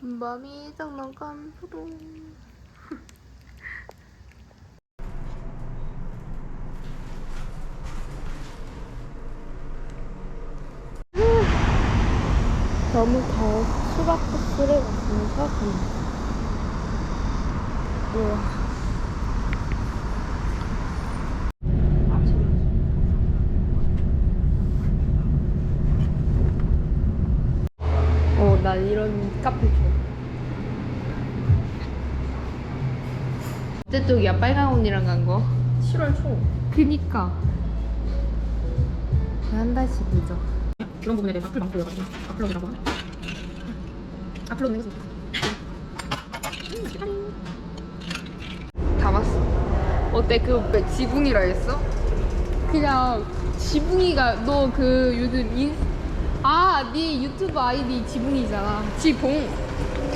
금밤이 장난감 소동. 너무 더워 수박버스를 왔으면서 갑니다. 우와. 어, 난 이런 카페 좋아. 어때 쪽이야? 빨간 옷이랑 간 거? 7월 초. 그니까. 한 달씩 늦어. 그런 부분에 대해서 악플 많고 그래가지고 악플러이라고 하네. 악플러는 해서 다 봤어. 어때? 그왜 지붕이라 했어? 그냥 지붕이가 너 그 요즘 인 아, 네 유튜브 아이디 지붕이잖아. 지봉.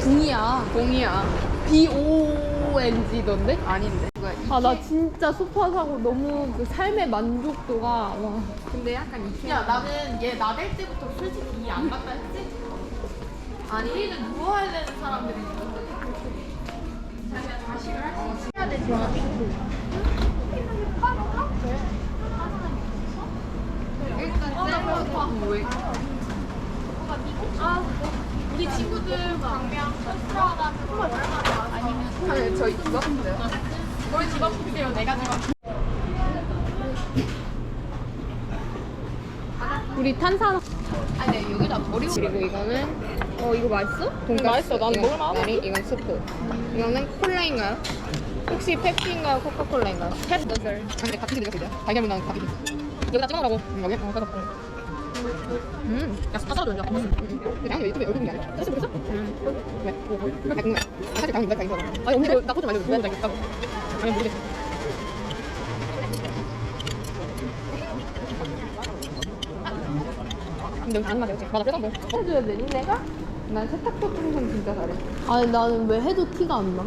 붕이야. 봉이야. B O N G던데? 아닌데. 아, 나 진짜 소파 사고 너무 그 삶의 만족도가 와. 근데 약간 이렇게 야 나는 얘 나댈 때부터 솔직히 이해 안 갔다 했지? 아니 우리는 누워야 되는 사람들이 자기가 자식을 할수 해야 되지 일단 셀프 왜? 아 우리 친구들 강명 선수라가지고 얼마나 아니면 아니, 저희 집 앞인데요. 우리 집 앞인데요 내가 집 앞. 우리 탄산. 아니, 네, 여기다 버리고. 그리고 이거는 어 이거 맛있어? 돈가스. 맛있어. 난 이건 먹을만하다. 아니, 이건 스프. 이거는 콜라인가요? 혹시 펩시인가요? 코카콜라인가요? 펩시. 근데 같은 게 그냥 달걀 문항 같은 게 여기다 찍어놓으라고 응, 여기 어 까졌고 음. 야 싸줘도 이제 근데 당연히 유튜브에 얼굴이 아니야 사실 모르겠어? 응 왜? 뭐, 뭐 왜? 궁금해 아, 사실 당연히 내가 이거 아니 언니도 나 코좀 알려줘 누가 알겠다고 아니 모르겠어 근데 여기 안 맞아 그치? 맞아 그래서 뭐 어? 해줘야 되니 내가? 난 세탁도 청소 진짜 잘해. 아니 나는 왜 해도 티가 안 나.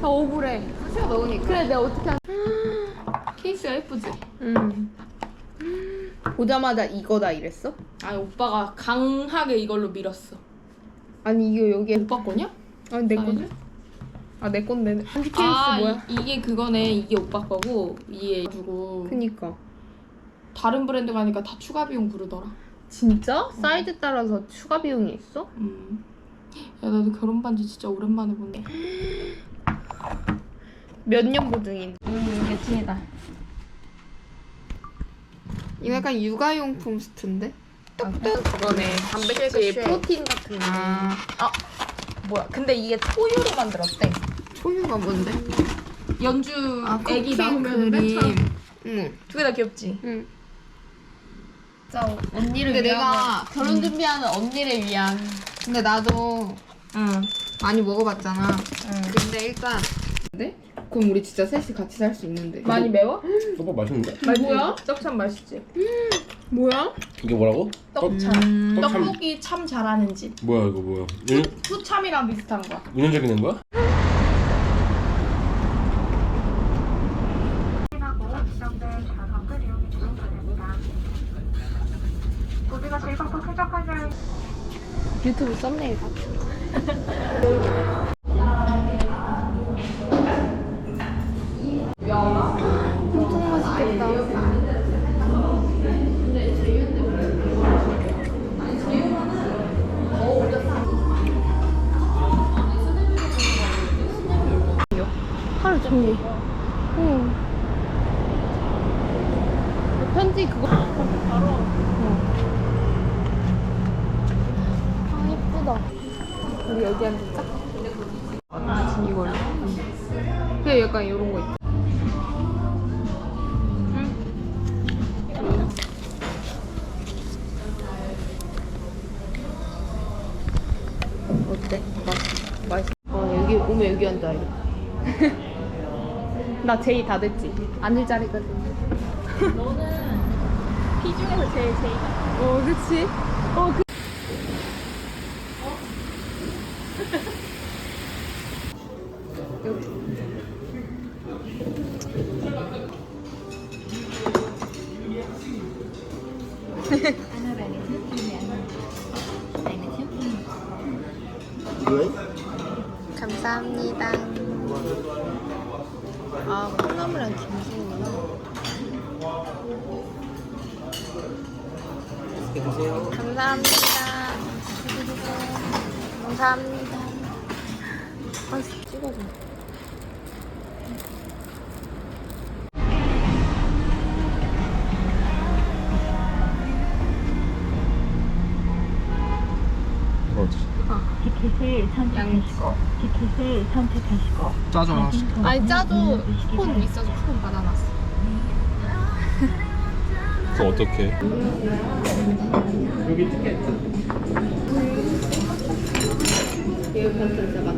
나 억울해. 수시가 넣으니까 그래 내가 어떻게 한? 케이스가 예쁘지? 음. 보자마자 이거다 이랬어? 아니 오빠가 강하게 이걸로 밀었어 아니 이거 여기에 오빠 거냐? 아니 내 건데? 사이즈? 아내 건데 한지 케이스 아 뭐야? 이, 이게 그거네 이게 오빠 거고 이게 가지고 그니까 다른 브랜드 가니까 다 추가 비용 부르더라 진짜? 사이즈 따라서 추가 비용이 있어? 음. 야 나도 결혼 반지 진짜 오랜만에 보네 몇 년 보증인? 음 매칭이다 이거 약간 육아용품 스트인데? 뚝뚝 그거네 단백질 프로틴 같은 거 아, 아 뭐야 근데 이게 초유로 만들었대 초유가 뭔데? 연주 아, 애기 쿠키 나온 맨 그림. 응 두개 다 귀엽지? 응. 진짜 언니를 근데 내가 결혼 준비하는 언니를 위한 근데 나도 응. 많이 먹어봤잖아 응. 근데 일단 네? 그럼 우리 진짜 셋이 같이 살 수 있는데 많이 매워? 떡밥 맛있는데? 뭐야? 떡참 맛있지? 뭐야? 이게 뭐라고? 떡참 떡- 떡참 떡볶이 참 잘하는 집 뭐야 이거 뭐야? 은, 푸참이랑 비슷한 거야 은연적이 낸 거야? 하고 지정된 좌석을 종일 응 편지 그거 어. 아 예쁘다 우리 여기 앉을까? 아 이걸로 응. 그래 약간 이런 거 있다 응? 어때? 맛있어? 맛있어 어 여기 오면 여기 앉아. 나 제이 다 됐지. 앉을 자리까지. 너는 피 중에서 제일 제일 어, 그치? 어, 그. 감사합니다. 아, 콩나물이랑 김치구나. 감사합니다. 감사합니다. 아, 찍어줘. 그렇지. 티켓을 선택하시고 티켓을 선택하시고 짜져. 아니, 짜도 폰 있어서 폰 받아놨어. 그거 어떻게? 이거 변태 진짜 막.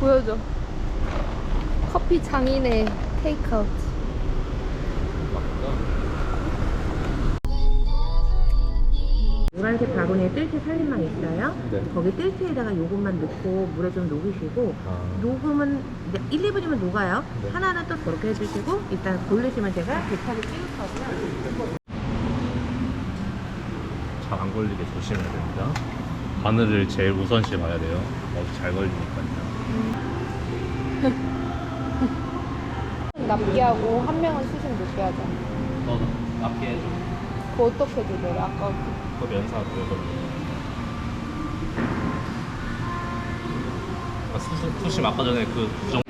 보여줘. 커피 장인의 테이크아웃. 노란색 바구니에 뜰채 살림망 있어요. 네. 거기 뜰채에다가 요것만 넣고 물에 좀 녹이시고 아. 이제 1, 2분이면 녹아요. 네. 하나는 또 저렇게 해주시고 일단 고르시면 제가 대차를 찍을 거고요. 잘 안 걸리게 조심해야 됩니다. 바늘을 제일 우선시 봐야 돼요. 어디 잘 걸리니까요. 납기 하고 한 명은 수신 높게 하잖아. 너는 납게 해줘. 그거 어떻게 조절해? 아까 그- 그거 면사 그거. 아, 수심, 수심 아까 전에 그 부정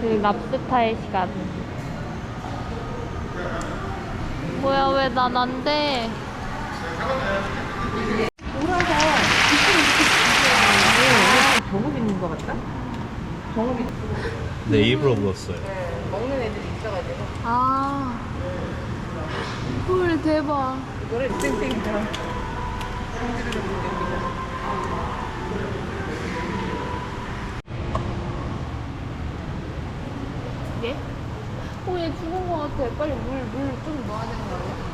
그 랍스타의 시간. 뭐야 왜 난 안 돼? 정읍 있는 것 같다? 정읍이 내 입으로 불었어요. 먹는 애들이 있어가지고 아. 헐 대박. 이거를 쌩쌩이처럼 얘? 어, 얘 죽은 거 같아. 빨리 물, 물 좀 넣어야 되는 거 아니야?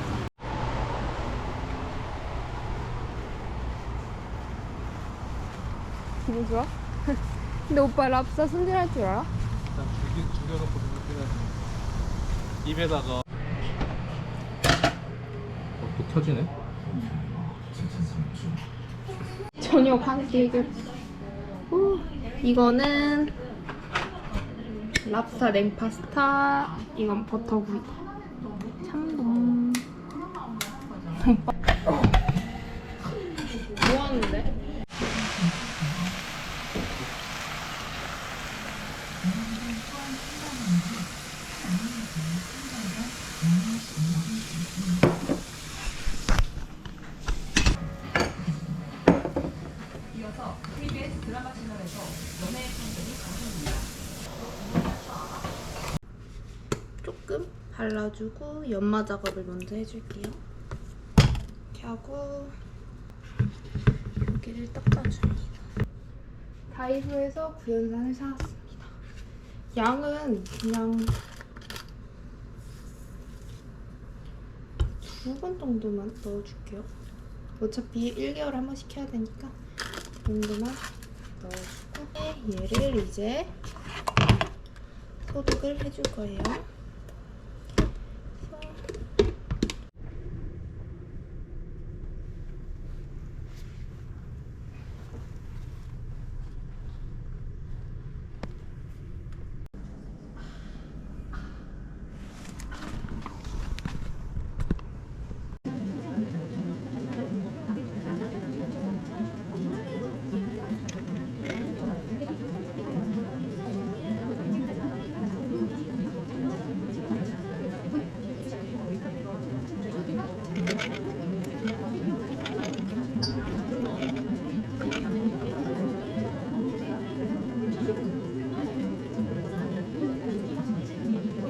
기분 좋아? 근데 오빠 랍스타 손질할 줄 알아? 죽여놓고 입에다가 어, 또 켜지네? 저녁 한끼 해결. 오, 이거는 랍스타 냉파스타. 이건 버터구이. 참돔. 오빠. 뭐 하는데? 조금 발라주고 연마 작업을 먼저 해줄게요. 이렇게 하고 여기를 닦아줍니다. 다이소에서 구연산을 사왔습니다. 양은 그냥 두 번 정도만 넣어줄게요. 어차피 1개월에 한 번씩 해야 되니까 이 정도만 넣어주고 얘를 이제 소독을 해줄 거예요.